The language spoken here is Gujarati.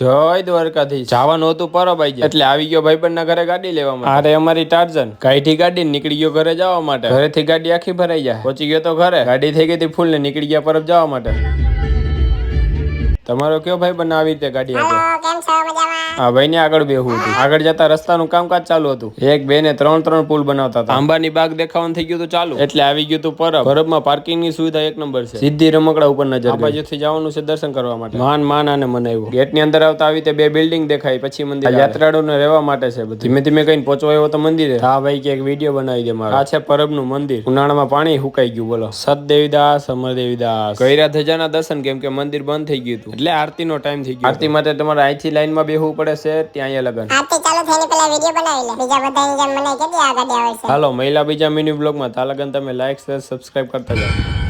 જય દ્વારકાથી જવાનું હતું પરબાઈ એટલે આવી ગયો ભાઈબંધના ઘરે ગાડી લેવા માટે. અરે અમારી ટાર્ઝન ગાડી ગાડી નીકળી ગયો ઘરે જવા માટે. ઘરેથી ગાડી આખી ભરાઈ જાય. પહોંચી ગયો તો ઘરે. ગાડી થઈ ગઈ હતી ફૂલ ને નીકળી ગયા પરબ જવા માટે. તમારો કયો ભાઈ બંને આવી રીતે ગાડી આપે હેલો કેમ હા ભાઈ ને આગળ બેહવું હતું. આગળ જતા રસ્તાનું કામકાજ ચાલુ હતું. એક બે ને ત્રણ ત્રણ પુલ બનાવતા હતા. આંબાની બાગ દેખાવાનું થઈ ગયું હતું ચાલુ. એટલે આવી ગયું હતું પરબ. પરબમાં પાર્કિંગની સુવિધા એક નંબર છે. સીધી રમકડા ઉપર નજર આ બાજુથી જવાનું છે દર્શન કરવા માટે. માન માન અને મનાવ્યું. ગેટની અંદર આવતા આવી તે બે બિલ્ડિંગ દેખાય પછી મંદિર યાત્રાળુઓને રહેવા માટે છે બધું. ધીમે ધીમે કઈ પહોંચવા એવો તો મંદિરે. હા ભાઈ કે એક વીડિયો બનાવી દે મારો. આ છે પરબનું મંદિર. ઉનાળામાં પાણી સુકાઈ ગયું બોલો. સત દેવીદાસ અમર દેવીદાસ ગયરા ધજાના દર્શન કેમ કે મંદિર બંધ થઈ ગયું હતું. એટલે આરતીનો ટાઈમ થઈ ગયો આરતી માટે તમારે અહીંથી લાઈનમાં બેહવું પડે છે ત્યાં અહીંયા લગન. આરતી ચાલુ થઈને પેલા વીડિયો બનાવી લે. બીજા બધાની જેમ મને કેટલી હાલો મહિલા બીજા મિની બ્લોગમાં તા લગન તમે લાઈક શેર સબસ્ક્રાઇબ કરતા જાઓ.